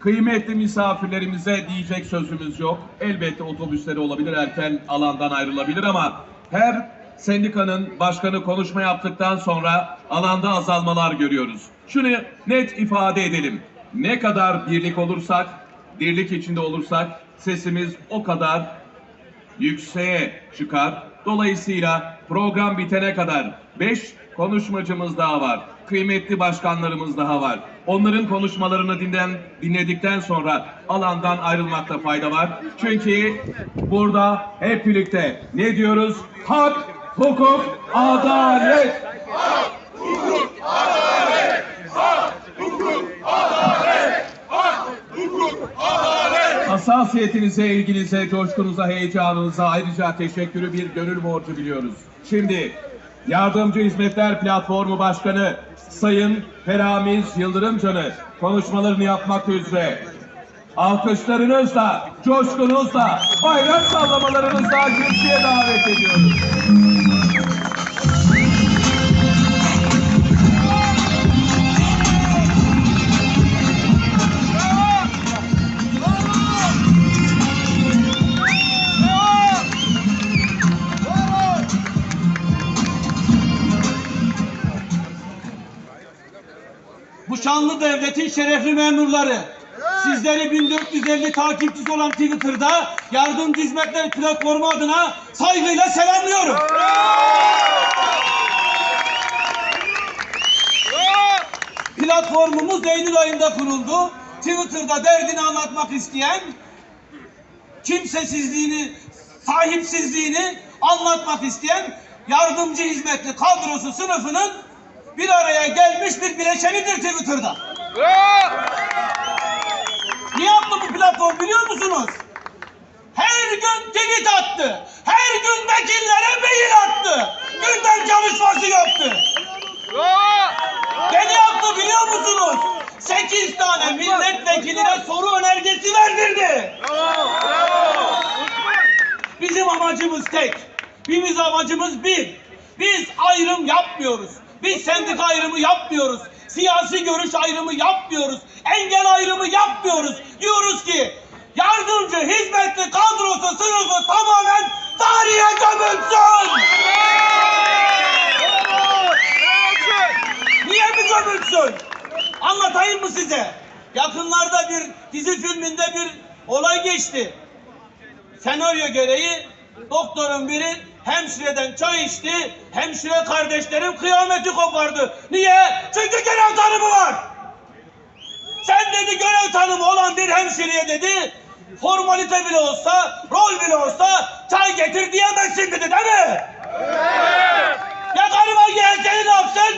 Kıymetli misafirlerimize diyecek sözümüz yok. Elbette otobüsleri olabilir, erken alandan ayrılabilir ama her sendikanın başkanı konuşma yaptıktan sonra alanda azalmalar görüyoruz. Şunu net ifade edelim. Ne kadar birlik olursak, birlik içinde olursak sesimiz o kadar yükseğe çıkar. Dolayısıyla program bitene kadar 5 konuşmacımız daha var. Kıymetli başkanlarımız daha var. Onların konuşmalarını dinlen, dinledikten sonra alandan ayrılmakta fayda var. Çünkü burada hep birlikte ne diyoruz? Hak, hukuk, adalet. Hassasiyetinize, ilginize, coşkunuza, heyecanınıza ayrıca teşekkürü bir gönül borcu biliyoruz. Şimdi Yardımcı Hizmetler Platformu Başkanı Sayın Feramiz Yıldırımcan'ı konuşmalarını yapmak üzere alkışlarınızla, coşkunuzla, bayrak sallamalarınızla kürsüye davet ediyoruz. Devletin şerefli memurları. Sizleri 1450 takipçisi olan Twitter'da Yardımcı Hizmetler Platformu adına saygıyla selamlıyorum. Platformumuz Eylül ayında kuruldu. Twitter'da derdini anlatmak isteyen, kimsesizliğini, sahipsizliğini anlatmak isteyen yardımcı hizmetli kadrosu sınıfının bir araya gelmiş bir bileşenidir Twitter'da. Ne yaptı bu platform biliyor musunuz? Her gün tweet attı. Her gün vekillere mail attı. Gündem çalışması yaptı. Ne yaptı biliyor musunuz? 8 tane milletvekiline soru önergesi verdirdi. Bizim amacımız tek. Bizim amacımız bir. Biz ayrım yapmıyoruz. Biz sendika ayrımı yapmıyoruz. Siyasi görüş ayrımı yapmıyoruz. Engel ayrımı yapmıyoruz. Diyoruz ki yardımcı hizmetli kadrosu sınıfı tamamen tarihe gömülsün. Niye mi gömülsün? Anlatayım mı size? Yakınlarda bir dizi filminde bir olay geçti. Senaryo gereği doktorun biri hemşireden çay içti. Hemşire kardeşlerim kıyameti kopardı. Niye? Çünkü görev tanımı var. Sen dedi görev tanımı olan bir hemşireye dedi formalite bile olsa, rol bile olsa çay getir diyemezsin dedi değil mi? Ya gariban gelseni ne yapsın?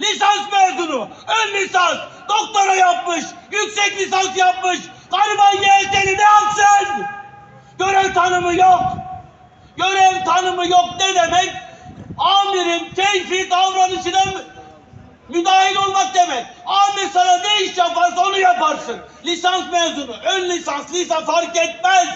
Lisans mezunu, ön lisans, doktora yapmış, yüksek lisans yapmış. Gariban gelseni ne yapsın? Görev tanımı yok. Görev tanımı yok ne demek? Amirin keyfi davranışına mü- müdahil olmak demek. Amir sana ne iş yaparsa onu yaparsın. Lisans mezunu, ön lisans, lisans fark etmez.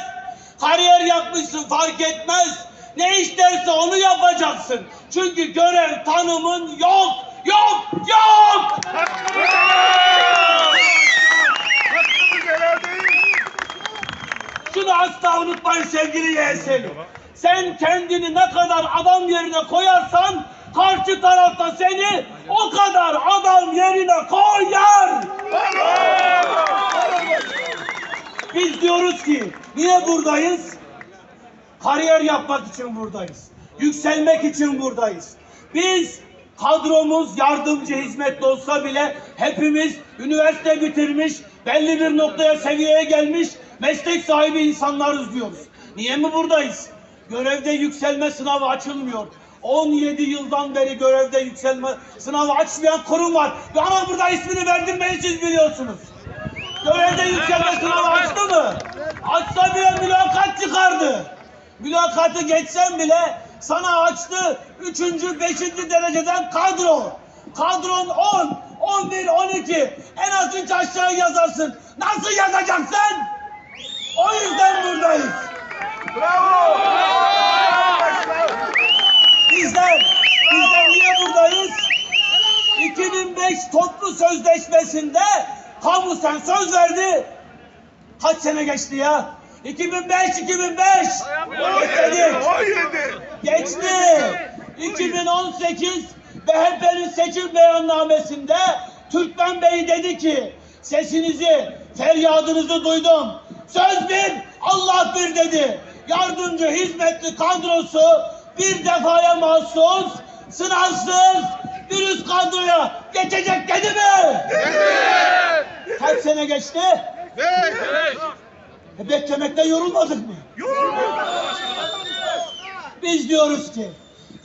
Kariyer yapmışsın fark etmez. Ne isterse onu yapacaksın. Çünkü görev tanımın yok, yok, yok. Şunu asla unutmayın sevgili yeğenim. Sen kendini ne kadar adam yerine koyarsan karşı tarafta seni o kadar adam yerine koyar. Biz diyoruz ki niye buradayız? Kariyer yapmak için buradayız. Yükselmek için buradayız. Biz kadromuz yardımcı hizmetli olsa bile hepimiz üniversite bitirmiş, belli bir noktaya seviyeye gelmiş meslek sahibi insanlarız diyoruz. Niye mi buradayız? Görevde yükselme sınavı açılmıyor. 17 yıldan beri görevde yükselme sınavı açmayan kurum var. Ama burada ismini verdim beni siz biliyorsunuz. Görevde yükselme sınavı açtı mı? Açsa bile mülakat çıkardı. Mülakatı geçsen bile sana açtı üçüncü, beşinci dereceden kadro. Kadron 10, 11, 12. En az üç aşağı yazarsın. Nasıl yazacaksın? O yüzden buradayız. Bizler, bizler niye buradayız? 2005 toplu sözleşmesinde kamu söz verdi. Kaç sene geçti ya? 2005 2005. Geçti. Geçti. 2018 MHP'nin seçim beyannamesinde Türkmen Bey dedi ki sesinizi, feryadınızı duydum. Söz bir, Allah bir dedi. Yardımcı hizmetli kadrosu bir defaya mahsus, sınavsız bir üst kadroya geçecek dedi mi? Kaç sene geçti? E beklemekten yorulmadık mı? Biz diyoruz ki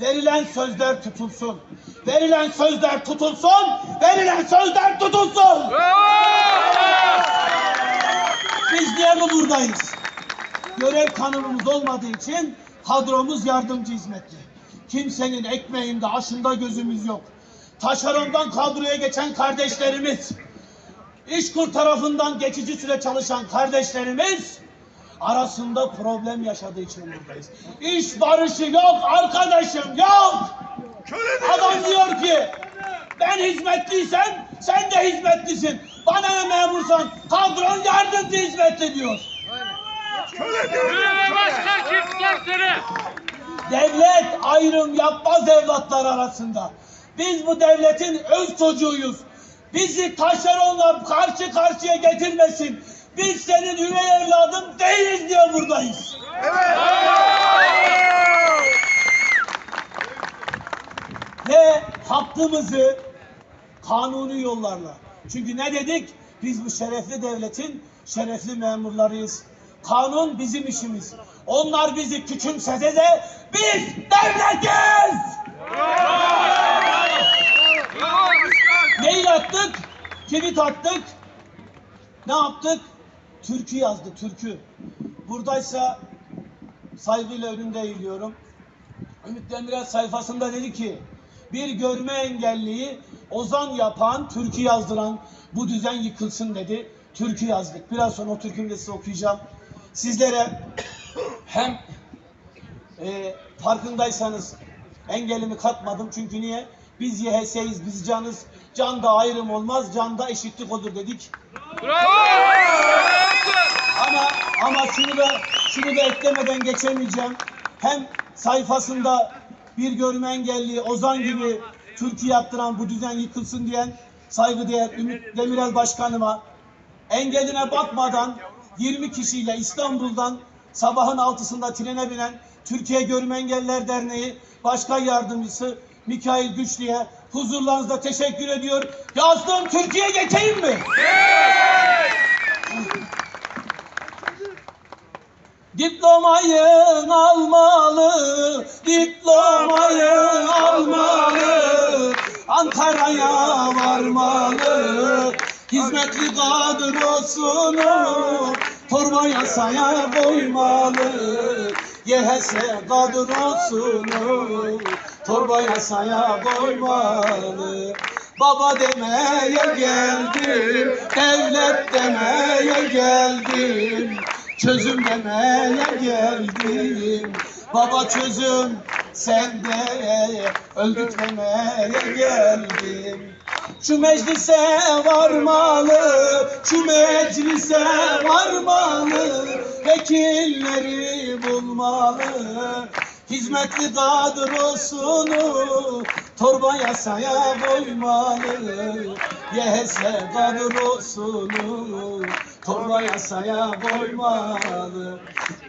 verilen sözler tutulsun. Verilen sözler tutulsun. Verilen sözler tutulsun. Biz niye mi buradayız? Görev kanunumuz olmadığı için kadromuz yardımcı hizmetli. Kimsenin ekmeğinde, aşında gözümüz yok. Taşerondan kadroya geçen kardeşlerimiz, İşkur tarafından geçici süre çalışan kardeşlerimiz arasında problem yaşadığı için buradayız. İş barışı yok arkadaşım yok. Adam diyor ki ben hizmetliysem sen de hizmetlisin. Bana ne memursan kadron yardımcı hizmetli diyor. Yürü başka kimler seni? Devlet ayrım yapmaz evlatlar arasında. Biz bu devletin öz çocuğuyuz. Bizi taşeronla karşı karşıya getirmesin. Biz senin üvey evladın değiliz diye buradayız. Ve hakkımızı kanuni yollarla. Çünkü ne dedik? Biz bu şerefli devletin şerefli memurlarıyız. Kanun bizim işimiz. Onlar bizi küçümsese de biz devletiz. Mail attık, tweet attık. Ne yaptık? Türkü yazdı, türkü. Buradaysa saygıyla önünde eğiliyorum. Ümit Demirel sayfasında dedi ki bir görme engelliyi ozan yapan, türkü yazdıran bu düzen yıkılsın dedi. Türkü yazdık. Biraz sonra o türkümü de size okuyacağım. Sizlere hem e, farkındaysanız engelimi katmadım çünkü niye? Biz YHS'yiz, biz canız. Canda ayrım olmaz, canda eşitlik olur dedik. Ama ama şunu da şunu da eklemeden geçemeyeceğim. Hem sayfasında bir görme engelli Ozan gibi türkü yaptıran bu düzen yıkılsın diyen saygıdeğer Ümit Demirel Başkanıma engeline bakmadan 20 kişiyle İstanbul'dan sabahın altısında trene binen Türkiye Görme Engelliler Derneği Başkan Yardımcısı Mikail Güçlü'ye huzurlarınızda teşekkür ediyor. Yazdım Türkiye geçeyim mi? Diplomayı almalı, diplomayı almalı, Ankara'ya varmalı, hizmetli kadrosunu torba yasaya koymalı. YHS kadrosunu torba yasaya koymalı. Baba demeye geldim, devlet demeye geldim. Çözüm demeye geldim Baba çözüm sende Öldürtmemeye geldim Şu meclise varmalı Şu meclise varmalı Vekilleri bulmalı. Hizmetli kadrosunu torba yasaya koymalı. YHS kadrosunu torba yasaya koymalı.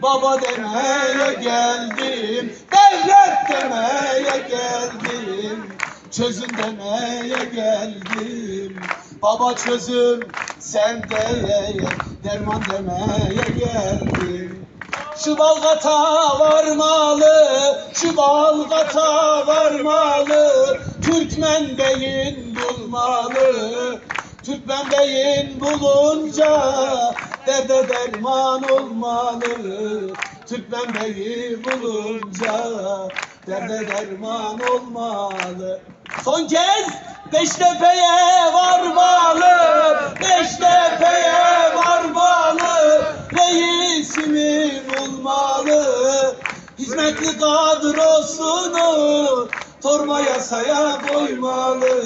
Baba demeye geldim, devlet demeye geldim Çözüm demeye geldim Baba çözüm sende derman demeye geldim şu Balgat'a varmalı, şu Balgat'a varmalı, Türkmen beyin bulmalı. Türkmen beyin bulunca derde derman olmalı. Türkmen beyi bulunca derde derman olmalı. Son kez Beştepe'ye varmalı, Beştepe'ye varmalı, reisimi bulmalı. Hizmetli kadrosunu torba yasaya koymalı.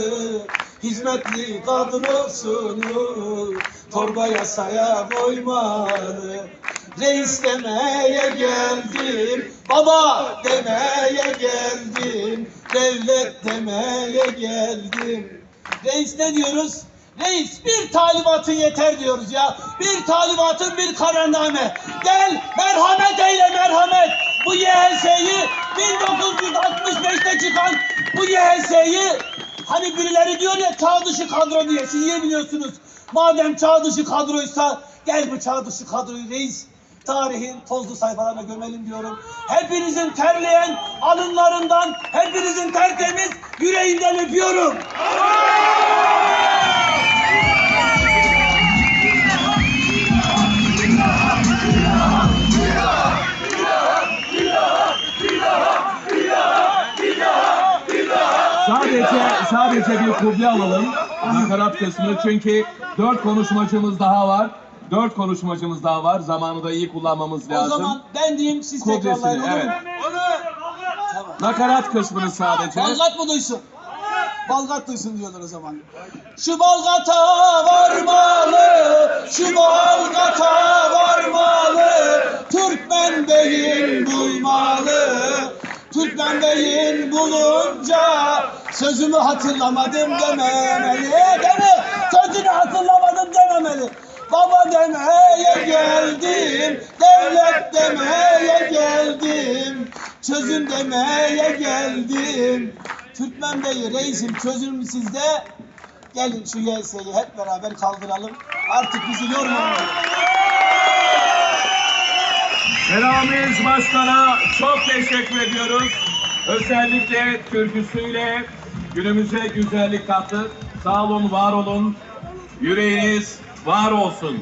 Hizmetli kadrosunu torba yasaya koymalı. Reis demeye geldim, baba demeye geldim, devlet demeye geldim. Reis ne diyoruz? Reis bir talimatın yeter diyoruz ya. Bir talimatın bir kararname. Gel merhamet eyle merhamet. Bu YHS'yi 1965'te çıkan bu YHS'yi hani birileri diyor ya çağ dışı kadro diye siz iyi biliyorsunuz. Madem çağ dışı kadroysa gel bu çağ dışı kadroyu reis tarihin tozlu sayfalarına gömelim diyorum. Hepinizin terleyen alınlarından, hepinizin tertemiz yüreğinden öpüyorum. Sadece sadece bir kuble alalım. Nakarat kısmı çünkü dört konuşmacımız daha var. Dört konuşmacımız daha var. Zamanı da iyi kullanmamız O lazım. zaman ben diyeyim siz tekrarlayın. Kudresini olur mu? evet. Nakarat kısmını sadece. Balgat mı duysun? Balgat duysun diyorlar o zaman. Şu Balgat'a varmalı, şu Balgat'a varmalı, Türkmen beyin duymalı. Türkmen beyin bulunca sözümü hatırlamadım dememeli, Baba demeye geldim, devlet demeye geldim, çözün demeye geldim. Türkmen Bey reisim çözüm sizde. Gelin şu YS'yi hep beraber kaldıralım. Artık bizi yormayın. Selamiz Başkan'a çok teşekkür ediyoruz. Özellikle türküsüyle günümüze güzellik kattı. Sağ olun, var olun. Yüreğiniz var olsun.